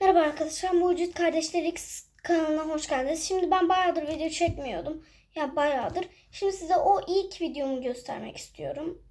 Merhaba arkadaşlar, Mucit Kardeşleri X kanalına hoş geldiniz. Şimdi ben bayağıdır video çekmiyordum. Ya bayağıdır. Şimdi size o ilk videomu göstermek istiyorum.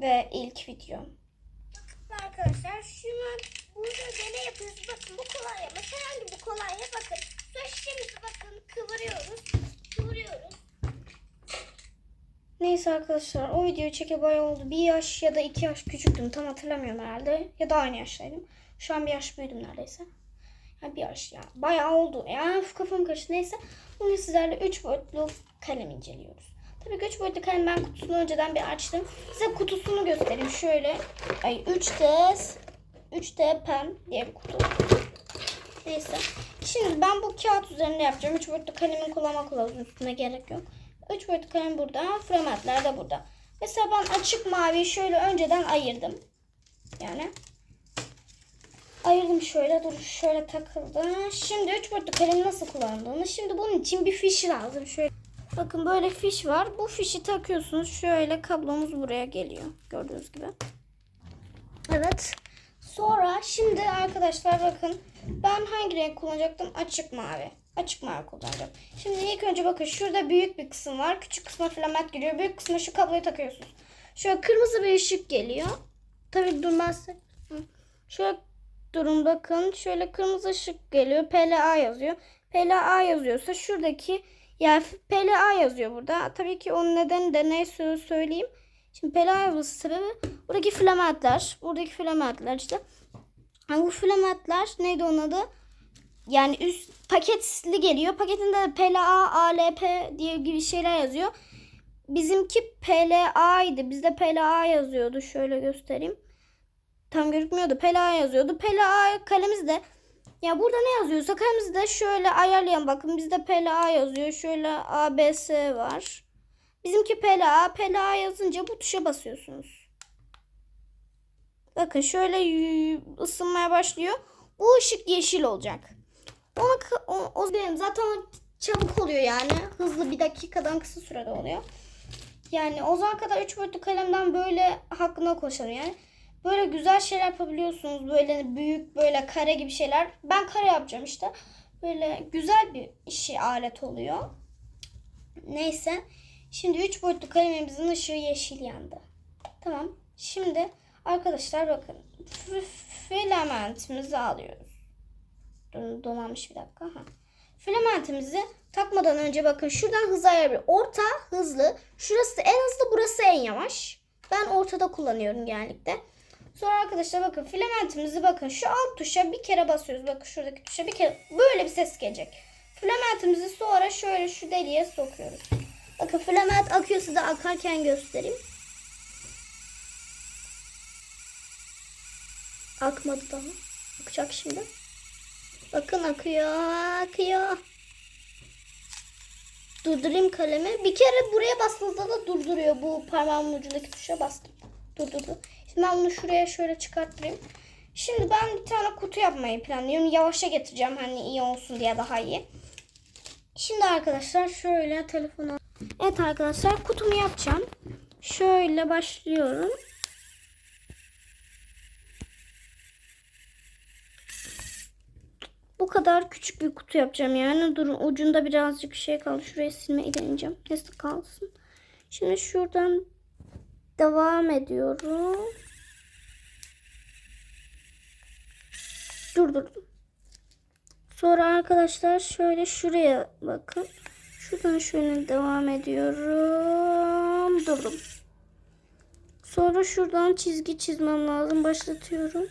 Ve ilk videom. Arkadaşlar şunu burada deney yapıyoruz. Bakın bu kolonya. Mesela hangi bu kolonya? Bakın. Su şişemizi bakın Neyse arkadaşlar o videoyu çeke bayağı oldu. Bir yaş ya da iki yaş küçüktüm. Tam hatırlamıyorum herhalde. Ya da aynı yaştaydım. Şu an bir yaş büyüdüm neredeyse. Ya bir yaş ya. Bayağı oldu. Ya üf, kafam karıştı. Neyse. Bugün sizlerle 3 boyutlu kalem inceliyoruz. Tabii 3 boyutlu kalem ben kutusunu önceden bir açtım. Size kutusunu göstereyim. Şöyle. Ay 3D 3D pen diye bir kutu. Neyse. Şimdi ben bu kağıt üzerinde yapacağım. 3 boyutlu kalemin kullanma kılavuzunun üstüne gerek yok. 3 boyutlu kalem burada. Framatlar da burada. Mesela ben açık maviyi şöyle önceden ayırdım. Yani ayırdım şöyle dur şöyle takıldı. Şimdi 3 boyutlu kalemi nasıl kullandığını. Şimdi bunun için bir fiş lazım. Şöyle bakın böyle fiş var. Bu fişi takıyorsunuz. Şöyle kablomuz buraya geliyor. Gördüğünüz gibi. Evet. Sonra şimdi arkadaşlar bakın ben hangi renk kullanacaktım? Açık mavi. Açık mavi kullanacağım. Şimdi ilk önce bakın şurada büyük bir kısım var. Küçük kısma filament giriyor. Büyük kısma şu kabloyu takıyorsunuz. Şöyle kırmızı bir ışık geliyor. Tabii durmazsa. Şöyle durun bakın. Şöyle kırmızı ışık geliyor. PLA yazıyor. PLA yazıyorsa şuradaki yani PLA yazıyor burada. Tabii ki onun nedeni de neyse söyleyeyim. Şimdi PLA yazması sebebi buradaki filamentler. Buradaki filamentler işte. Yani bu filamentler neydi onun adı? Yani üst paketli geliyor. Paketinde de PLA, ALP diye gibi şeyler yazıyor. Bizimki PLA idi. Bizde PLA yazıyordu. Şöyle göstereyim. Tam gözükmüyordu. PLA yazıyordu. PLA kalemiz de ya burada ne yazıyorsa kalemizi de şöyle ayarlayalım. Bakın bizde PLA yazıyor. Şöyle ABS var. Bizimki PLA. PLA yazınca bu tuşa basıyorsunuz. Bakın şöyle ısınmaya başlıyor. Bu ışık yeşil olacak. Ona, o, o benim zaten çabuk oluyor yani. Hızlı bir dakikadan kısa sürede oluyor. Yani o zaman kadar 3 boyutlu kalemden böyle hakkında konuşalım yani. Böyle güzel şeyler yapabiliyorsunuz. Böyle büyük böyle kare gibi şeyler. Ben kare yapacağım işte. Böyle güzel bir işi alet oluyor. Neyse. Şimdi 3 boyutlu kalemimizin ışığı yeşil yandı. Tamam. Şimdi arkadaşlar bakın. Filamentimizi alıyoruz. Dur, Dolanmış bir dakika. Ha. Filamentimizi takmadan önce bakın şuradan hız ayarı. Orta hızlı. Şurası en hızlı burası en yavaş. Ben ortada kullanıyorum genellikle. Sonra arkadaşlar bakın filamentimizi bakın şu alt tuşa bir kere basıyoruz. Bakın şuradaki tuşa bir kere böyle bir ses gelecek. Filamentimizi sonra şöyle şu deliğe sokuyoruz. Bakın filament akıyor size akarken göstereyim. Akmadı daha. Akacak şimdi. Bakın akıyor, akıyor. Durdurayım kalemi. Bir kere buraya bastığınızda da durduruyor. Bu parmağımın ucundaki tuşa bastım. Durdurdu. Şimdi ben bunu şuraya şöyle çıkarttırayım. Şimdi ben bir tane kutu yapmayı planlıyorum. Yavaşa getireceğim hani iyi olsun diye daha iyi. Şimdi arkadaşlar şöyle telefonu. Evet arkadaşlar kutumu yapacağım. Şöyle başlıyorum. Bu kadar küçük bir kutu yapacağım yani. Durun ucunda birazcık şey kaldı. Şuraya silmeyi deneyeceğim. Neyse kalsın. Şimdi şuradan devam ediyorum. Durdurdum. Sonra arkadaşlar şöyle şuraya bakın. Şuradan şöyle devam ediyorum. Durdum. Sonra şuradan çizgi çizmem lazım. Başlatıyorum.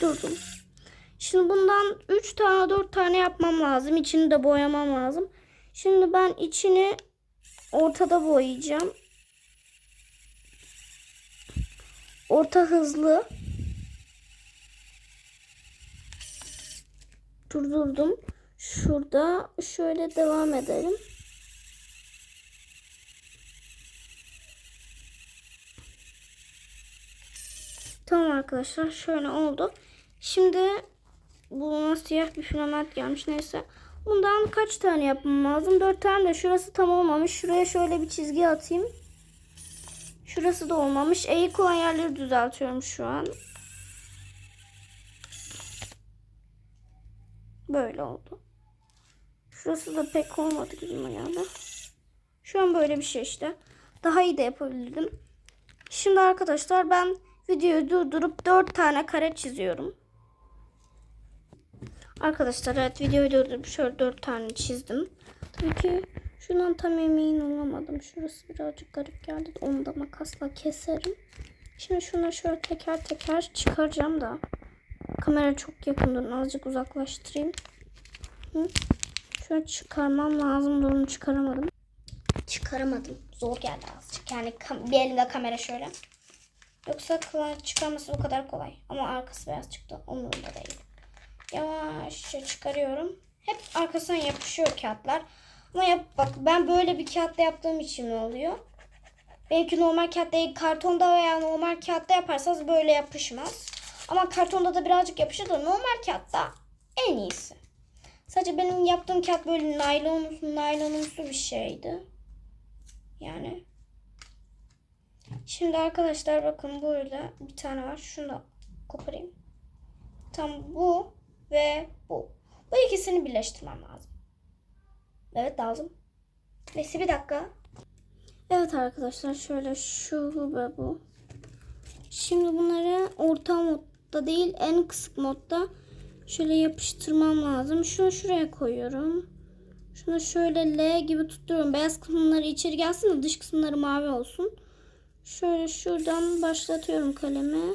Durdum. Şimdi bundan 3 tane 4 tane yapmam lazım. İçini de boyamam lazım. Şimdi ben içini ortada boyayacağım. Orta hızlı. Durdurdum. Şurada şöyle devam edelim. Tamam arkadaşlar şöyle oldu. Şimdi Buna siyah bir filament gelmiş neyse. Bundan kaç tane yapmam lazım? Dört tane de şurası tam olmamış. Şuraya şöyle bir çizgi atayım. Şurası da olmamış. Eğik olan yerleri düzeltiyorum şu an. Böyle oldu. Şurası da pek olmadı gözüme geldi. Şu an böyle bir şey işte. Daha iyi de yapabilirdim. Şimdi arkadaşlar ben videoyu durdurup 4 tane kare çiziyorum. Arkadaşlar evet videoyu durdurup şöyle 4 tane çizdim. Tabii ki şundan tam emin olamadım. Şurası birazcık garip geldi. Onu da makasla keserim. Şimdi şunu şöyle teker teker çıkaracağım da. Kamera çok yakın. Azıcık uzaklaştırayım. Hı? Şöyle çıkarmam lazım. Onu çıkaramadım. Çıkaramadım. Zor geldi azıcık. Yani bir elimde kamera şöyle. Yoksa kıla- çıkarması o kadar kolay. Ama arkası beyaz çıktı. Umurumda değil. Yavaşça çıkarıyorum. Hep arkasına yapışıyor kağıtlar. Ama yap, bak ben böyle bir kağıtta yaptığım için oluyor? Belki normal kağıtta kartonda veya normal kağıtta yaparsanız böyle yapışmaz. Ama kartonda da birazcık yapışır da normal kağıtta en iyisi. Sadece benim yaptığım kağıt böyle naylonumsu naylonumsu bir şeydi. Yani. Şimdi arkadaşlar bakın burada bir tane var. Şunu da koparayım. Tam bu ve bu. Bu ikisini birleştirmem lazım. Evet lazım. Neyse bir dakika. Evet arkadaşlar şöyle şu ve bu. Şimdi bunları orta modda değil en kısık modda şöyle yapıştırmam lazım. Şunu şuraya koyuyorum. Şunu şöyle L gibi tutturuyorum. Beyaz kısımları içeri gelsin de dış kısımları mavi olsun. Şöyle şuradan başlatıyorum kalemi.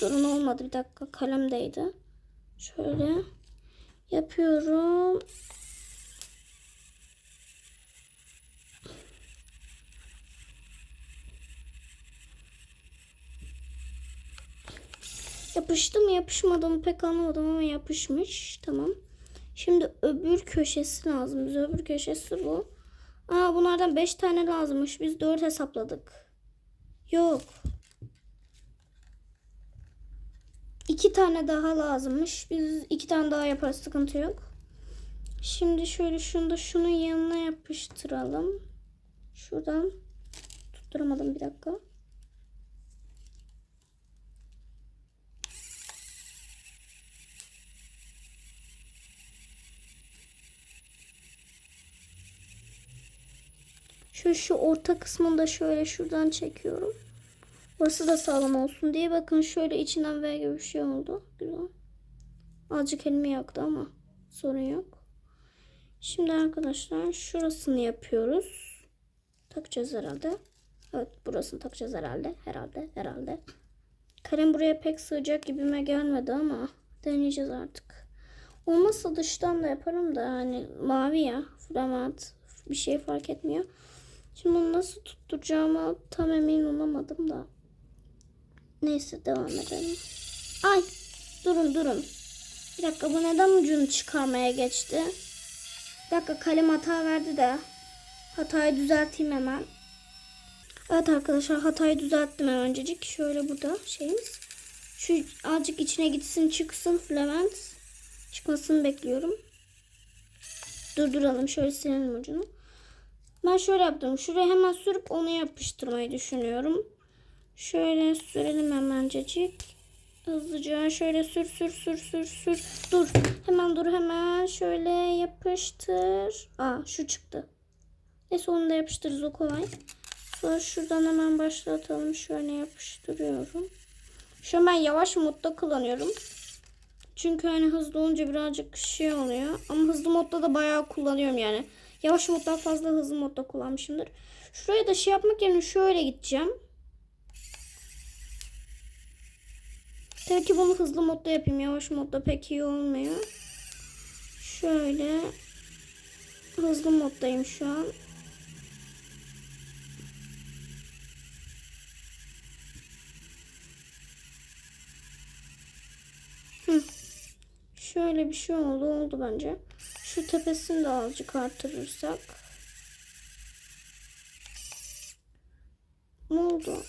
Durun olmadı bir dakika kalemdeydi. Şöyle yapıyorum. Yapıştı mı yapışmadı mı pek anlamadım ama yapışmış. Tamam. Şimdi öbür köşesi lazım. Bize öbür köşesi bu. Aa bunlardan 5 tane lazımmış. Biz 4 hesapladık. Yok. 2 tane daha lazımmış. Biz 2 tane daha yaparız. Sıkıntı yok. Şimdi şöyle şunu da şunun yanına yapıştıralım. Şuradan tutturamadım bir dakika. Şu şu orta kısmını da şöyle şuradan çekiyorum. Burası da sağlam olsun diye bakın şöyle içinden V gibi bir şey oldu. Güzel. Azıcık elimi yaktı ama sorun yok. Şimdi arkadaşlar şurasını yapıyoruz. Takacağız herhalde. Evet burasını takacağız herhalde. Herhalde. Herhalde. Kalem buraya pek sığacak gibime gelmedi ama deneyeceğiz artık. Olmazsa dıştan da yaparım da hani mavi ya. Flamat bir şey fark etmiyor. Şimdi onu nasıl tutturacağıma tam emin olamadım da. Neyse devam edelim. Ay durun durun. Bir dakika bu neden ucunu çıkarmaya geçti? Bir dakika kalem hata verdi de. Hatayı düzelteyim hemen. Evet arkadaşlar hatayı düzelttim hemen öncecik. Şöyle burada şeyimiz. Şu azıcık içine gitsin çıksın filament. Çıkmasını bekliyorum. Durduralım şöyle silelim ucunu. Ben şöyle yaptım. Şuraya hemen sürüp onu yapıştırmayı düşünüyorum. Şöyle sürelim hemencecik. Hızlıca şöyle sür sür sür sür sür. Dur. Hemen dur hemen. Şöyle yapıştır. Aa şu çıktı. Neyse onu da yapıştırırız o kolay. Sonra şuradan hemen başlatalım. Şöyle yapıştırıyorum. Şu an ben yavaş modda kullanıyorum. Çünkü hani hızlı olunca birazcık şey oluyor. Ama hızlı modda da bayağı kullanıyorum yani. Yavaş moddan fazla hızlı modda kullanmışımdır. Şuraya da şey yapmak yerine şöyle gideceğim. Tabii ki bunu hızlı modda yapayım. Yavaş modda pek iyi olmuyor. Şöyle. Hızlı moddayım şu an. Hı. Şöyle bir şey oldu. Oldu bence. Şu tepesini de azıcık artırırsak. Ne oldu?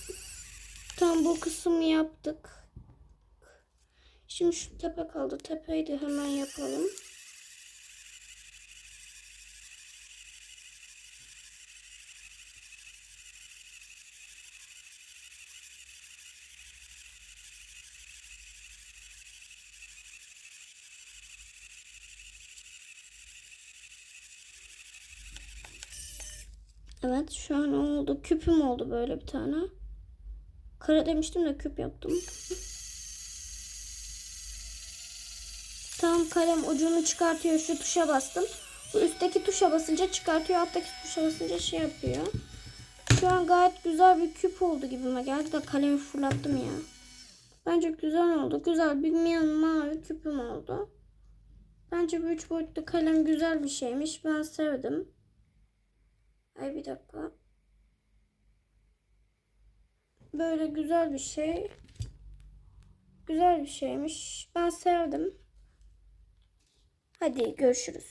Tam bu kısmı yaptık. Şimdi şu tepe kaldı. Tepeyi de hemen yapalım. Evet şu an oldu. Küpüm oldu böyle bir tane. Kara demiştim de küp yaptım. Kalem ucunu çıkartıyor. Şu tuşa bastım. Bu üstteki tuşa basınca çıkartıyor. Alttaki tuşa basınca şey yapıyor. Şu an gayet güzel bir küp oldu gibime geldi de kalemi fırlattım ya. Bence güzel oldu. Güzel bir ma- mavi küpüm oldu. Bence bu üç boyutlu kalem güzel bir şeymiş. Ben sevdim. Ay bir dakika. Böyle güzel bir şey. Güzel bir şeymiş. Ben sevdim. Hadi görüşürüz.